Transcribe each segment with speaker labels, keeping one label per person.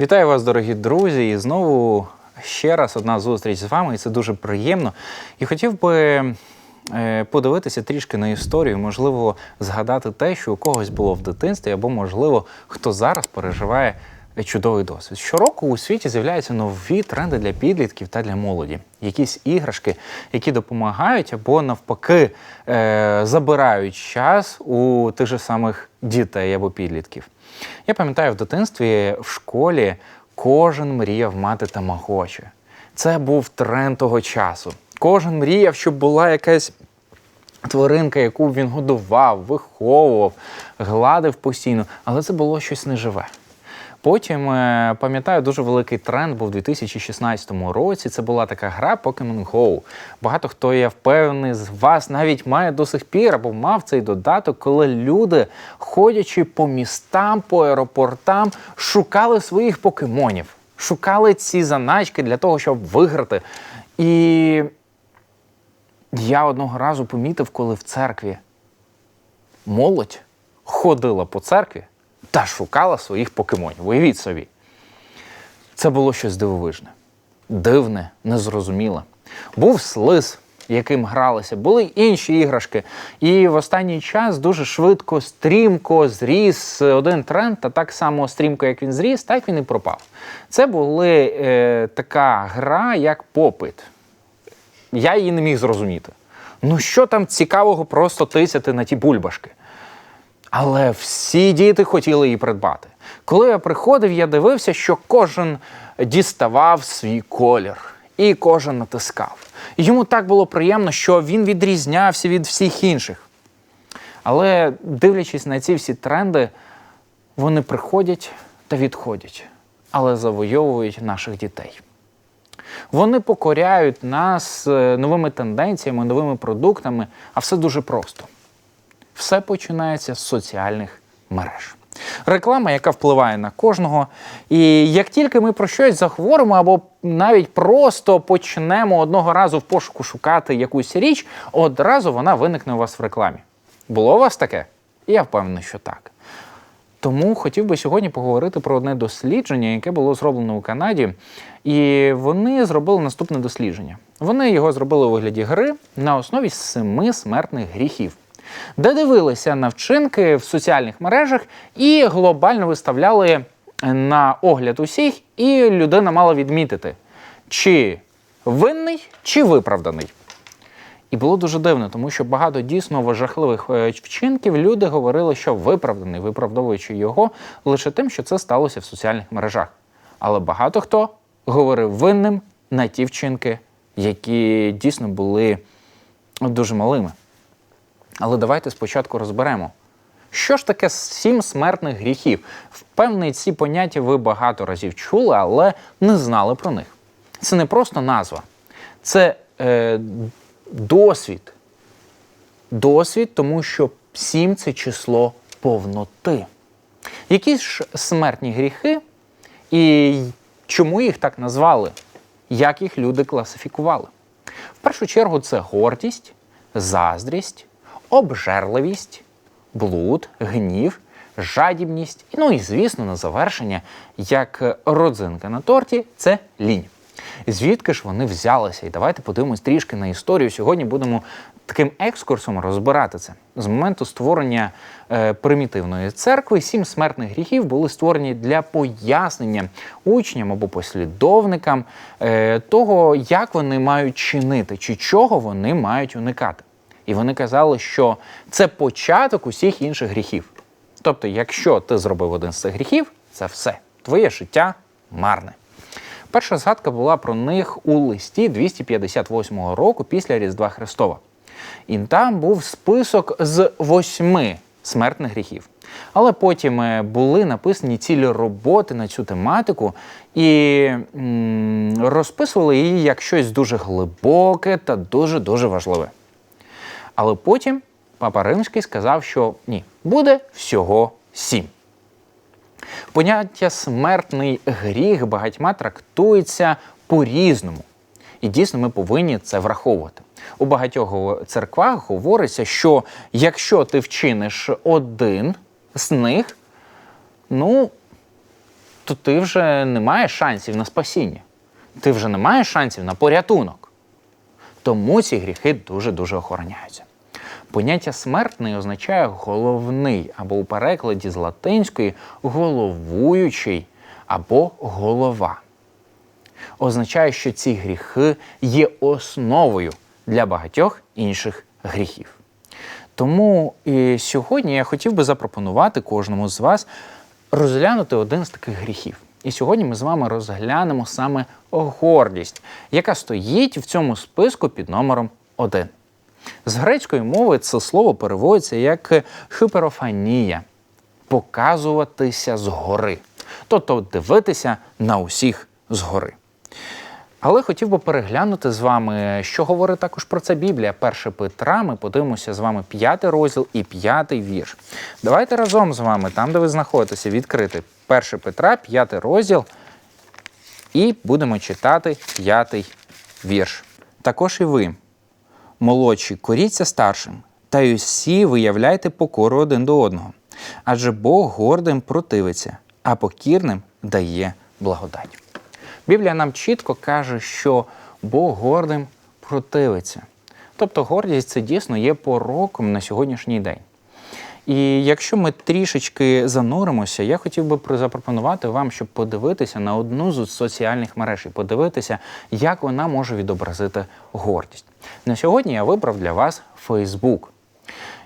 Speaker 1: Вітаю вас, дорогі друзі! І знову ще раз одна зустріч з вами, і це дуже приємно. І хотів би е, подивитися трішки на історію, можливо, згадати те, що у когось було в дитинстві, або, можливо, хто зараз переживає чудовий досвід. Щороку у світі з'являються нові тренди для підлітків та для молоді. Якісь іграшки, які допомагають або навпаки е, забирають час у тих же самих дітей або підлітків. Я пам'ятаю, в дитинстві в школі кожен мріяв мати тамагочі. Це був тренд того часу. Кожен мріяв, щоб була якась тваринка, яку він годував, виховував, гладив постійно, але це було щось неживе. Потім е, пам'ятаю, дуже великий тренд був у 2016 році. Це була така гра Pokemon Go. Багато хто я впевнений з вас навіть має до сих пір або мав цей додаток, коли люди, ходячи по містам, по аеропортам, шукали своїх покемонів, шукали ці заначки для того, щоб виграти. І я одного разу помітив, коли в церкві молодь ходила по церкві та шукала своїх покемонів. Уявіть собі. Це було щось дивовижне, дивне, незрозуміле. Був слиз, яким гралися, були інші іграшки. І в останній час дуже швидко, стрімко зріс один тренд, та так само стрімко, як він зріс, так він і пропав. Це були е, така гра, як попит. Я її не міг зрозуміти. Ну що там цікавого просто тисяти на ті бульбашки? Але всі діти хотіли її придбати. Коли я приходив, я дивився, що кожен діставав свій колір і кожен натискав. Йому так було приємно, що він відрізнявся від всіх інших. Але дивлячись на ці всі тренди, вони приходять та відходять, але завойовують наших дітей. Вони покоряють нас е, новими тенденціями, новими продуктами, а все дуже просто. Все починається з соціальних мереж. Реклама, яка впливає на кожного. І як тільки ми про щось заговоримо, або навіть просто почнемо одного разу в пошуку шукати якусь річ, одразу вона виникне у вас в рекламі. Було у вас таке? Я впевнений, що так. Тому хотів би сьогодні поговорити про одне дослідження, яке було зроблено у Канаді. І вони зробили наступне дослідження. Вони його зробили у вигляді гри на основі семи смертних гріхів, де дивилися на вчинки в соціальних мережах і глобально виставляли на огляд усіх, і людина мала відмітити, чи винний, чи виправданий. І було дуже дивно, тому що багато дійсно жахливих е, вчинків люди говорили, що виправданий, виправдовуючи його лише тим, що це сталося в соціальних мережах. Але багато хто говорив винним на ті вчинки, які дійсно були дуже малими. Але давайте спочатку розберемо. Що ж таке сім смертних гріхів? Впевнений, ці поняття ви багато разів чули, але не знали про них. Це не просто назва, це е, досвід. Досвід, тому що сім це число повноти. Які ж смертні гріхи і чому їх так назвали? Як їх люди класифікували? В першу чергу це гордість, заздрість, обжерливість, блуд, гнів, жадібність. Ну і, звісно, на завершення, як родзинка на торті, це лінь. Звідки ж вони взялися? І давайте подивимось трішки на історію. Сьогодні будемо таким екскурсом розбирати це. З моменту створення е, примітивної церкви сім смертних гріхів були створені для пояснення учням або послідовникам е, того, як вони мають чинити, чи чого вони мають уникати. І вони казали, що це початок усіх інших гріхів. Тобто, якщо ти зробив один з цих гріхів, це все. Твоє життя марне. Перша згадка була про них у листі 258 року після Різдва Христова. І там був список з восьми смертних гріхів. Але потім е, були написані цілі роботи на цю тематику і м, розписували її як щось дуже глибоке та дуже-дуже важливе. Але потім папа Римський сказав, що ні, буде всього сім. Поняття смертний гріх багатьма трактується по-різному. І дійсно ми повинні це враховувати. У багатьох церквах говориться, що якщо ти вчиниш один з них, ну, то ти вже не маєш шансів на спасіння. Ти вже не маєш шансів на порятунок. Тому ці гріхи дуже-дуже охороняються. Поняття смертний означає головний, або у перекладі з латинської головуючий або голова. Означає, що ці гріхи є основою для багатьох інших гріхів. Тому і сьогодні я хотів би запропонувати кожному з вас розглянути один з таких гріхів. І сьогодні ми з вами розглянемо саме гордість, яка стоїть в цьому списку під номером 1. З грецької мови це слово переводиться як хиперофанія показуватися згори, тобто дивитися на усіх згори. Але хотів би переглянути з вами, що говорить також про це Біблія. Перше Петра. Ми подивимося з вами п'ятий розділ і п'ятий вірш. Давайте разом з вами, там, де ви знаходитеся, відкрити перше Петра, п'ятий розділ, і будемо читати п'ятий вірш. Також і ви, молодші, коріться старшим, та й усі виявляйте покору один до одного. Адже Бог гордим противиться, а покірним дає благодать. Біблія нам чітко каже, що Бог гордим противиться. Тобто гордість це дійсно є пороком на сьогоднішній день. І якщо ми трішечки зануримося, я хотів би запропонувати вам, щоб подивитися на одну з соціальних мереж і подивитися, як вона може відобразити гордість. На сьогодні я вибрав для вас Facebook.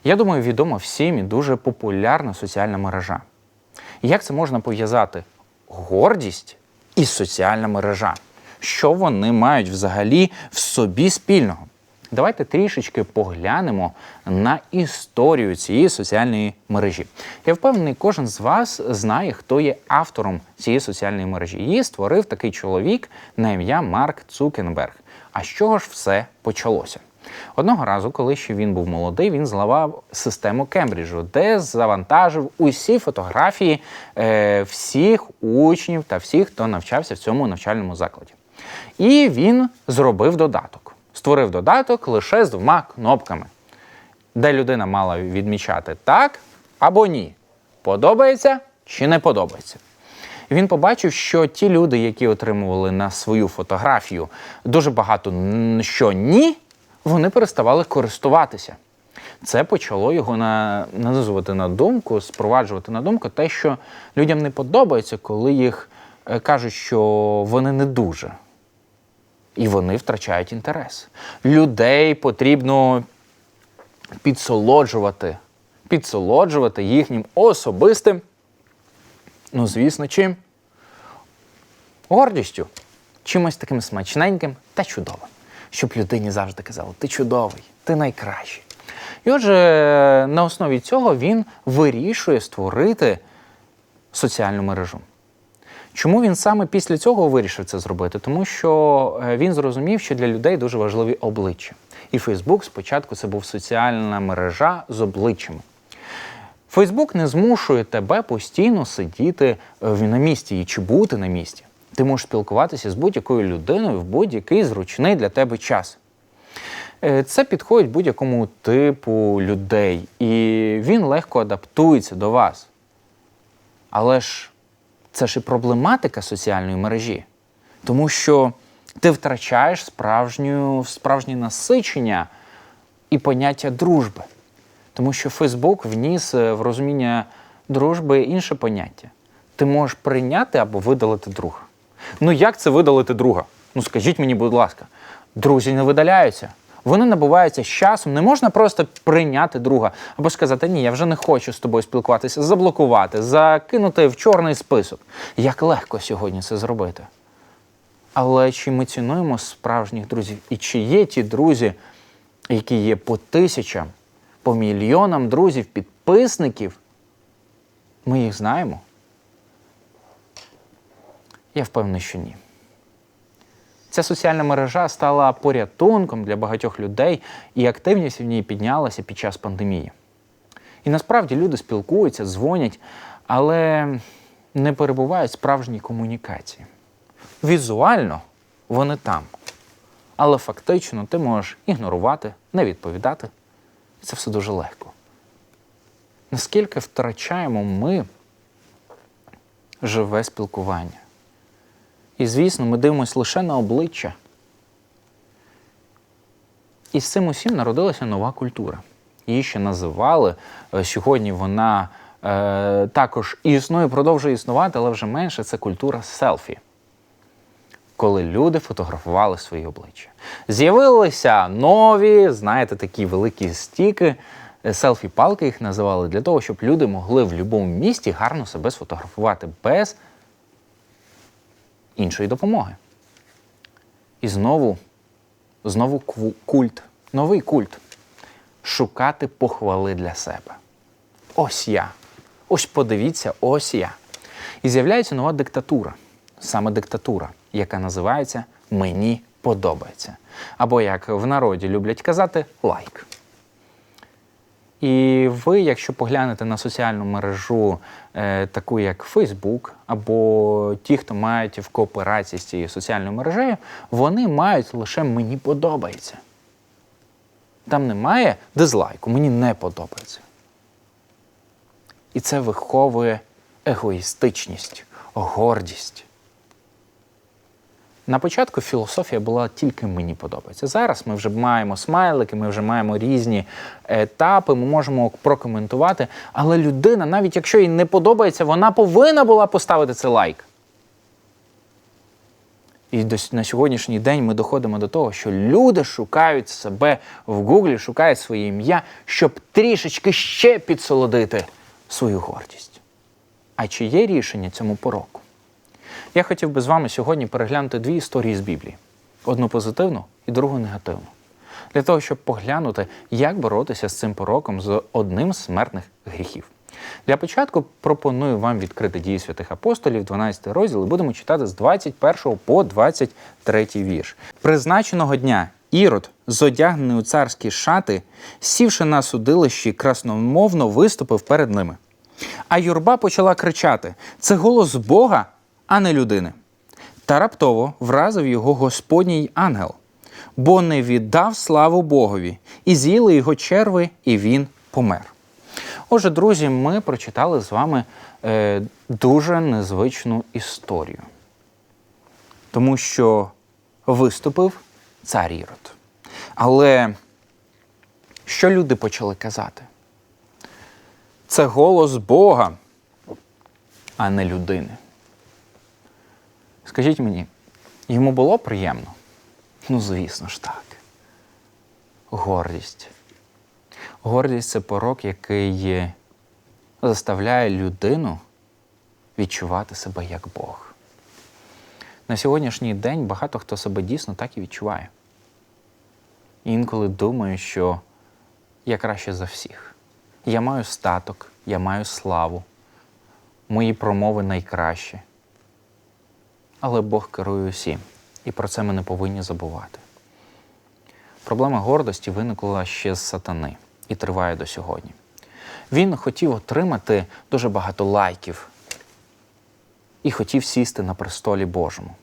Speaker 1: Я думаю, відома всім і дуже популярна соціальна мережа. Як це можна пов'язати? Гордість і соціальна мережа. Що вони мають взагалі в собі спільного? Давайте трішечки поглянемо на історію цієї соціальної мережі. Я впевнений, кожен з вас знає, хто є автором цієї соціальної мережі. Її створив такий чоловік на ім'я Марк Цукенберг. А з чого ж все почалося? Одного разу, коли ще він був молодий, він зламав систему Кембриджу, де завантажив усі фотографії е, всіх учнів та всіх, хто навчався в цьому навчальному закладі. І він зробив додаток. Створив додаток лише з двома кнопками, де людина мала відмічати так або ні. Подобається чи не подобається. Він побачив, що ті люди, які отримували на свою фотографію дуже багато що ні, вони переставали користуватися. Це почало його на, на думку, спроваджувати на думку те, що людям не подобається, коли їх е, кажуть, що вони не дуже. І вони втрачають інтерес. Людей потрібно підсолоджувати, підсолоджувати їхнім особистим, ну, звісно, чим? Гордістю, чимось таким смачненьким та чудовим щоб людині завжди казали, ти чудовий, ти найкращий. І отже, на основі цього він вирішує створити соціальну мережу. Чому він саме після цього вирішив це зробити? Тому що е, він зрозумів, що для людей дуже важливі обличчя. І Фейсбук спочатку це був соціальна мережа з обличчями. Фейсбук не змушує тебе постійно сидіти е, на місці чи бути на місці. Ти можеш спілкуватися з будь-якою людиною в будь-який зручний для тебе час. Е, це підходить будь-якому типу людей, і він легко адаптується до вас. Але ж це ж і проблематика соціальної мережі, тому що ти втрачаєш справжню, справжнє насичення і поняття дружби. Тому що Фейсбук вніс е, в розуміння дружби інше поняття. Ти можеш прийняти або видалити друга. Ну як це видалити друга? Ну скажіть мені, будь ласка, друзі не видаляються. Вони набуваються з часом. Не можна просто прийняти друга або сказати, ні, я вже не хочу з тобою спілкуватися, заблокувати, закинути в чорний список. Як легко сьогодні це зробити? Але чи ми цінуємо справжніх друзів? І чи є ті друзі, які є по тисячам, по мільйонам друзів, підписників? Ми їх знаємо? Я впевнений, що ні. Ця соціальна мережа стала порятунком для багатьох людей, і активність в ній піднялася під час пандемії. І насправді люди спілкуються, дзвонять, але не перебувають в справжній комунікації. Візуально вони там. Але фактично ти можеш ігнорувати, не відповідати. Це все дуже легко. Наскільки втрачаємо ми живе спілкування. І, звісно, ми дивимося лише на обличчя. І з цим усім народилася нова культура. Її ще називали. е, Сьогодні вона е, також існує, продовжує існувати, але вже менше це культура селфі. Коли люди фотографували свої обличчя. З'явилися нові, знаєте, такі великі стіки, е, селфі-палки їх називали, для того, щоб люди могли в будь-якому місті гарно себе сфотографувати без іншої допомоги. І знову, знову культ, новий культ. Шукати похвали для себе. Ось я. Ось подивіться, ось я. І з'являється нова диктатура, саме диктатура, яка називається Мені подобається. Або, як в народі люблять казати, лайк. І ви, якщо поглянете на соціальну мережу, е, таку як Facebook, або ті, хто мають в кооперації з цією соціальною мережею, вони мають лише мені подобається. Там немає дизлайку, мені не подобається. І це виховує егоїстичність, гордість. На початку філософія була тільки мені подобається. Зараз ми вже маємо смайлики, ми вже маємо різні етапи, ми можемо прокоментувати. Але людина, навіть якщо їй не подобається, вона повинна була поставити цей лайк. І на сьогоднішній день ми доходимо до того, що люди шукають себе в Гуглі, шукають своє ім'я, щоб трішечки ще підсолодити свою гордість. А чи є рішення цьому пороку? Я хотів би з вами сьогодні переглянути дві історії з Біблії: одну позитивну і другу негативну. Для того, щоб поглянути, як боротися з цим пороком з одним з смертних гріхів. Для початку пропоную вам відкрити дії святих апостолів, 12 розділ, і будемо читати з 21 по 23 вірш. Призначеного дня Ірод, зодягнений у царські шати, сівши на судилищі, красномовно виступив перед ними. А юрба почала кричати: це голос Бога, а не людини. Та раптово вразив його Господній ангел, бо не віддав славу Богові, і з'їли його черви, і він помер. Отже, друзі, ми прочитали з вами е, дуже незвичну історію, тому що виступив цар Ірод. Але що люди почали казати? Це голос Бога, а не людини. Скажіть мені, йому було приємно? Ну, звісно ж так. Гордість. Гордість це порок, який заставляє людину відчувати себе як Бог. На сьогоднішній день багато хто себе дійсно так і відчуває. Інколи думаю, що я краще за всіх. Я маю статок, я маю славу, мої промови найкращі. Але Бог керує усім, і про це ми не повинні забувати. Проблема гордості виникла ще з сатани і триває до сьогодні. Він хотів отримати дуже багато лайків і хотів сісти на престолі Божому.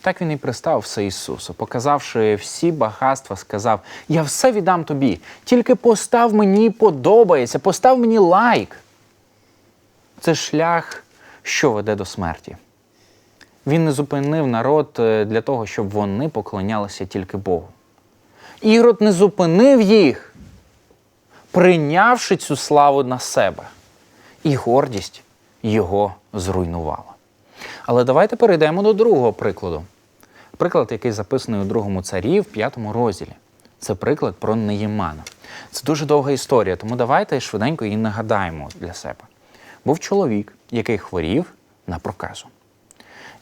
Speaker 1: Так він і пристав все Ісусу, показавши всі багатства, сказав: Я все віддам тобі, тільки постав мені подобається, постав мені лайк. Це шлях, що веде до смерті. Він не зупинив народ е, для того, щоб вони поклонялися тільки Богу. Ірод не зупинив їх, прийнявши цю славу на себе. І гордість його зруйнувала. Але давайте перейдемо до другого прикладу. Приклад, який записаний у другому царі в п'ятому розділі. Це приклад про Неємана. Це дуже довга історія, тому давайте швиденько її нагадаємо для себе. Був чоловік, який хворів на проказу.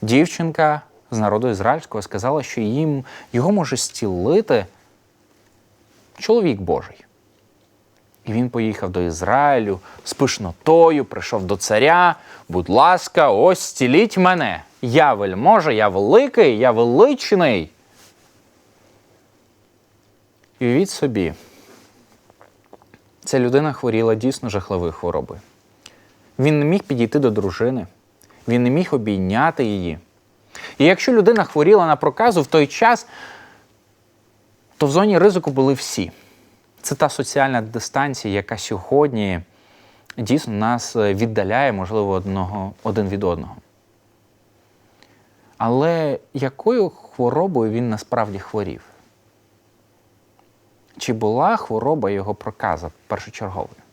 Speaker 1: Дівчинка з народу ізраїльського сказала, що їм його може зцілити чоловік Божий. І він поїхав до Ізраїлю з пишнотою, прийшов до царя. Будь ласка, ось зціліть мене. Я вельможа, я великий, я величний. І уявіть собі, ця людина хворіла дійсно жахливою хворобою. Він не міг підійти до дружини, він не міг обійняти її. І якщо людина хворіла на проказу в той час, то в зоні ризику були всі. Це та соціальна дистанція, яка сьогодні дійсно нас е, віддаляє, можливо, одного, один від одного. Але якою хворобою він насправді хворів? Чи була хвороба його проказа першочерговою?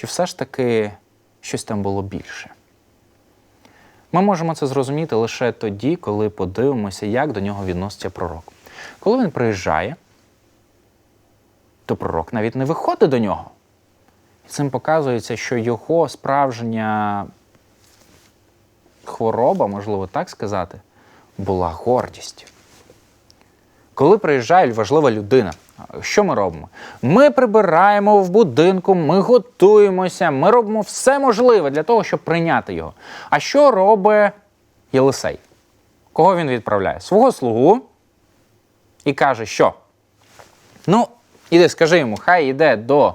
Speaker 1: Чи все ж таки щось там було більше? Ми можемо це зрозуміти лише тоді, коли подивимося, як до нього відноситься пророк. Коли він приїжджає, то пророк навіть не виходить до нього. І цим показується, що його справжня хвороба, можливо так сказати, була гордість. Коли приїжджає важлива людина, що ми робимо? Ми прибираємо в будинку, ми готуємося, ми робимо все можливе для того, щоб прийняти його. А що робить Єлисей? Кого він відправляє? Свого слугу і каже, що? Ну, іди, скажи йому, хай йде до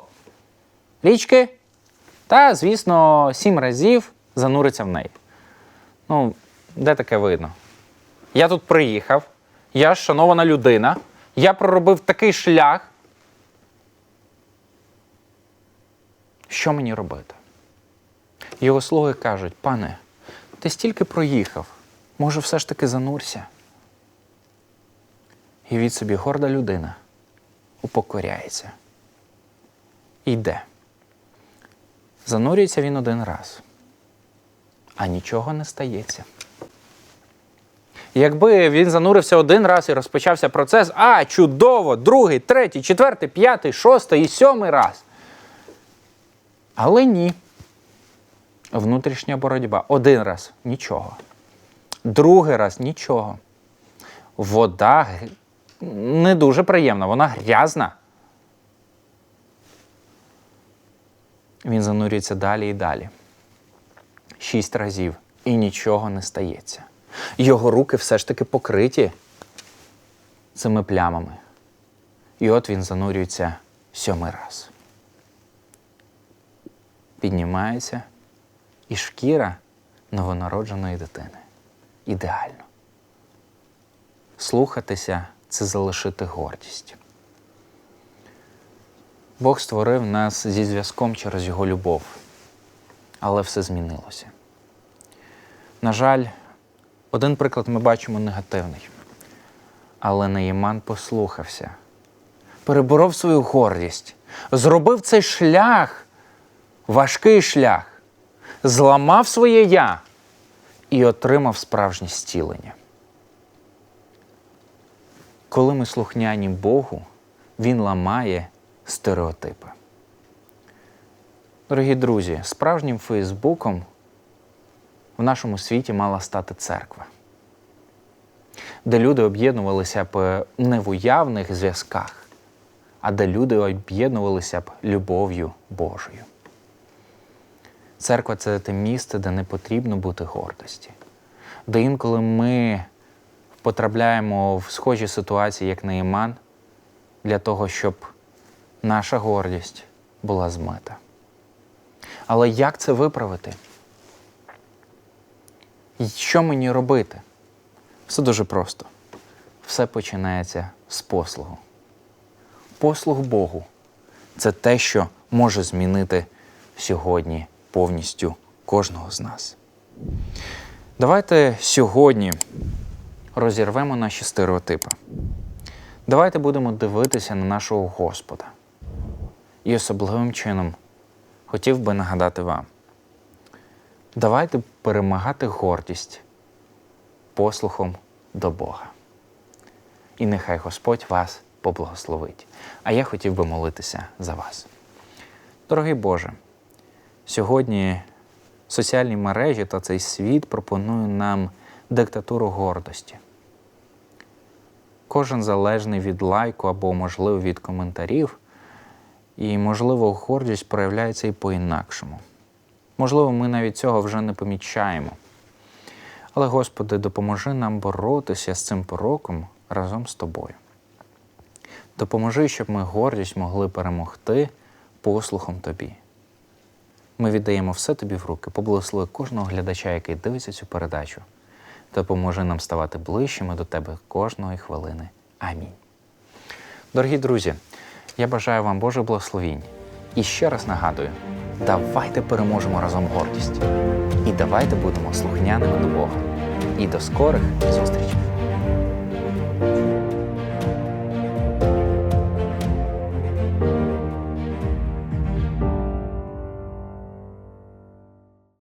Speaker 1: річки та, звісно, сім разів зануриться в неї. Ну, де таке видно? Я тут приїхав, я ж шанована людина, я проробив такий шлях. Що мені робити? Його слуги кажуть, пане, ти стільки проїхав, може, все ж таки занурся. І від собі горда людина упокоряється. І йде. Занурюється він один раз, а нічого не стається. Якби він занурився один раз і розпочався процес, а чудово, другий, третій, четвертий, п'ятий, шостий і сьомий раз. Але ні. Внутрішня боротьба. Один раз нічого. Другий раз нічого. Вода не дуже приємна, вона грязна. Він занурюється далі і далі. Шість разів. І нічого не стається. Його руки все ж таки покриті цими плямами. І от він занурюється сьомий раз. Піднімається, і шкіра новонародженої дитини. Ідеально. Слухатися це залишити гордість. Бог створив нас зі зв'язком через його любов, але все змінилося. На жаль, один приклад ми бачимо негативний. Але Неєман послухався, переборов свою гордість, зробив цей шлях, важкий шлях, зламав своє я і отримав справжнє зцілення. Коли ми слухняні Богу, Він ламає стереотипи. Дорогі друзі, справжнім Фейсбуком в нашому світі мала стати церква, де люди об'єднувалися б не в уявних зв'язках, а де люди об'єднувалися б любов'ю Божою. Церква це те місце, де не потрібно бути гордості, де інколи ми потрапляємо в схожі ситуації, як Неїман, для того, щоб наша гордість була змита. Але як це виправити? Що мені робити? Все дуже просто. Все починається з послугу. Послуг Богу це те, що може змінити сьогодні повністю кожного з нас. Давайте сьогодні розірвемо наші стереотипи. Давайте будемо дивитися на нашого Господа. І особливим чином хотів би нагадати вам. Давайте перемагати гордість послухом до Бога. І нехай Господь вас поблагословить. А я хотів би молитися за вас. Дорогий Боже, сьогодні соціальні мережі та цей світ пропонує нам диктатуру гордості. Кожен залежний від лайку або, можливо, від коментарів, і, можливо, гордість проявляється і по-інакшому. Можливо, ми навіть цього вже не помічаємо. Але, Господи, допоможи нам боротися з цим пороком разом з Тобою. Допоможи, щоб ми гордість могли перемогти послухом Тобі. Ми віддаємо все Тобі в руки, поблагослови кожного глядача, який дивиться цю передачу. Допоможи нам ставати ближчими до Тебе кожної хвилини. Амінь. Дорогі друзі, я бажаю вам Божих благословінь. І ще раз нагадую: давайте переможемо разом гордість. І давайте будемо слухняними до Бога. І до скорих зустрічей!